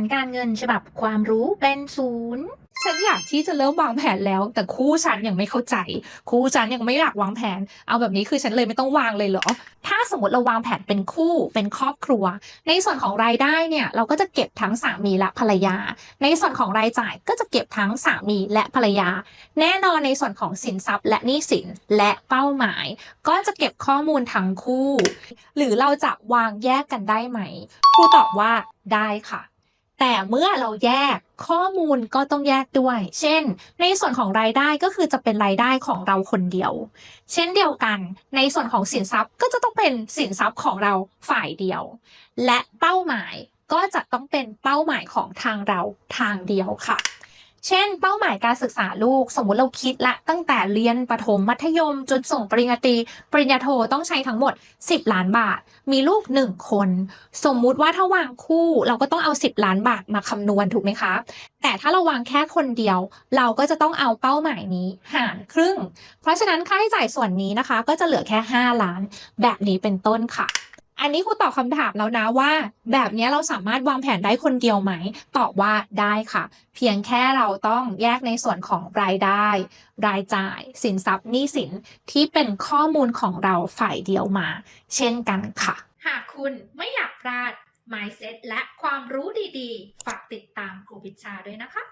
นการเงินฉบับความรู้เป็นศูนย์ฉันอยากที่จะเริ่มวางแผนแล้ว แต่คู่ฉันยังไม่เข้าใจ คู่ฉันยังไม่อยากวางแผน เอาแบบนี้คือฉันเลยไม่ต้องวางเลยเหรอ ถ้าสมมติเราวางแผนเป็นคู่เป็นครอบครัว ในส่วนของรายได้เนี่ยเราก็จะเก็บทั้งสามีและภรรยา ในส่วนของรายจ่ายก็จะเก็บทั้งสามีและภรรยา แน่นอนในส่วนของสินทรัพย์และหนี้สินและเป้าหมาย ก็จะเก็บข้อมูลทั้งคู่ หรือเราจะวางแยกกันได้ไหมครูตอบว่าได้ค่ะ แต่เมื่อเราแยกข้อมูลก็ต้องแยกด้วย เช่น ในส่วนของรายได้ก็คือจะเป็นรายได้ของเราคนเดียว เช่นเดียวกัน ในส่วนของสินทรัพย์ก็จะต้องเป็นสินทรัพย์ของเราฝ่ายเดียว และเป้าหมายก็จะต้องเป็นเป้าหมายของทางเราทางเดียวค่ะ เช่น เป้าหมายการศึกษาลูก สมมุติเราคิดละตั้งแต่เรียนประถมมัธยม จนส่งปริญญาตรี ปริญญาโทต้องใช้ทั้งหมด 10 ล้านบาท มีลูก 1 คน สมมุติว่าถ้าวางคู่เราก็ต้องเอา 10 ล้านบาทมาคำนวณถูกไหมคะ แต่ถ้าเราวางแค่คนเดียว เราก็จะต้องเอาเป้าหมายนี้หารครึ่ง เพราะฉะนั้นค่าใช้จ่ายส่วนนี้นะคะ ก็จะเหลือแค่ 5 ล้าน แบบนี้เป็นต้นค่ะ อันนี้ครูตอบคำถามแล้วนะว่า แบบนี้เราสามารถวางแผนได้คนเดียวไหม ตอบว่าได้ค่ะ เพียงแค่เราต้องแยกในส่วนของรายได้ รายจ่าย สินทรัพย์หนี้สินที่เป็นข้อมูลของเราฝ่ายเดียวมา เช่นกันค่ะ หากคุณไม่อยากพลาด mindset และความรู้ดีๆ ฝากติดตามครูพิชชาด้วยนะคะ